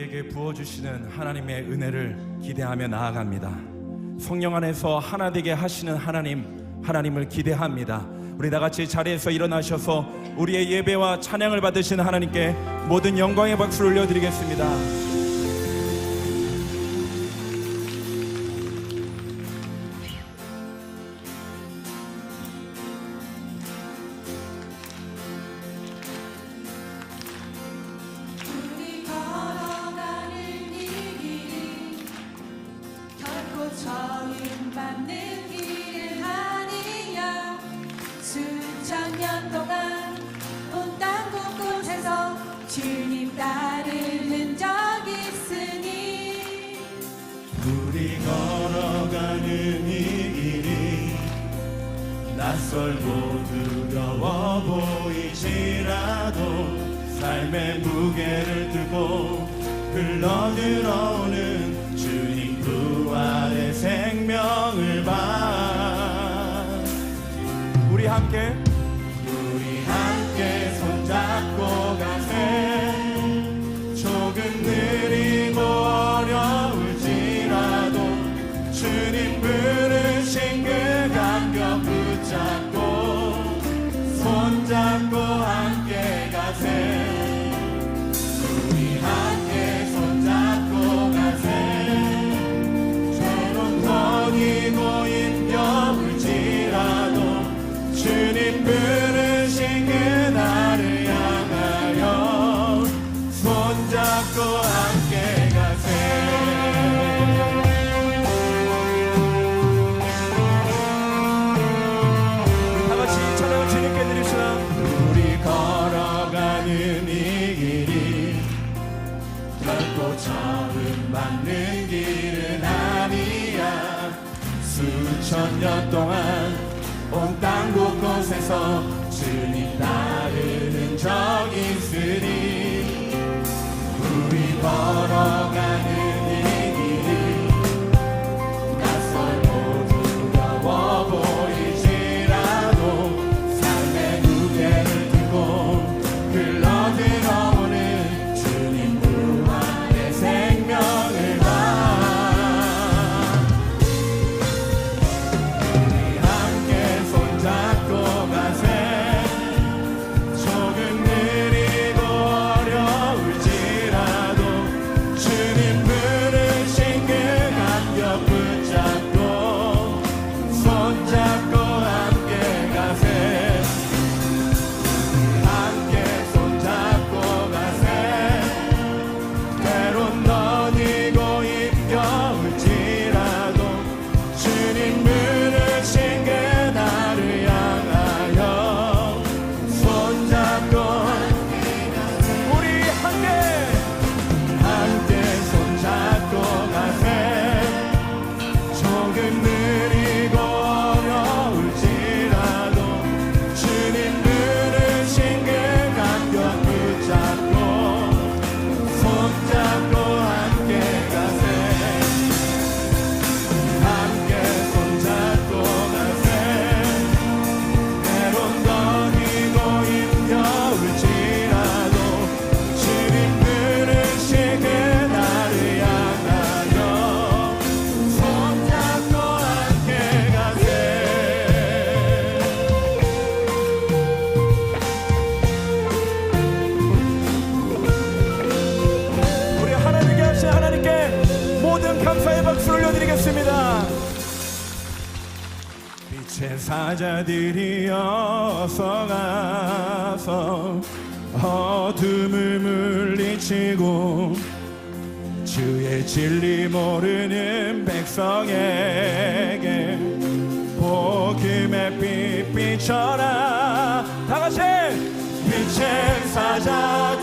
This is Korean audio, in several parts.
우리에게 부어주시는 하나님의 은혜를 기대하며 나아갑니다. 성령 안에서 하나 되게 하시는 하나님, 하나님을 기대합니다. 우리 다 같이 자리에서 일어나셔서 우리의 예배와 찬양을 받으신 하나님께 모든 영광의 박수를 올려드리겠습니다. 썰고 두려워 보이지라도 삶의 무게를 두고 흘러 들어오는 주님 그 부활의 생명을 봐. 우리 함께 동안 온 땅 곳곳에서 주님 따르는 적 있으니 우리 걸어가는 사자들이 어성하서 어둠을 물리치고 주의 진리 모르는 백성에게 복음의 빛 비춰라 다 같이 빛의 사자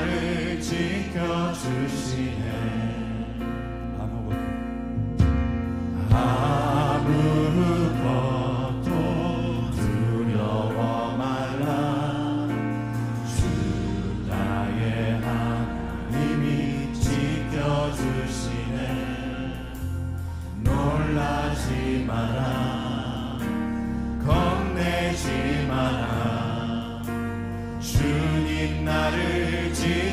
나를 지켜주시네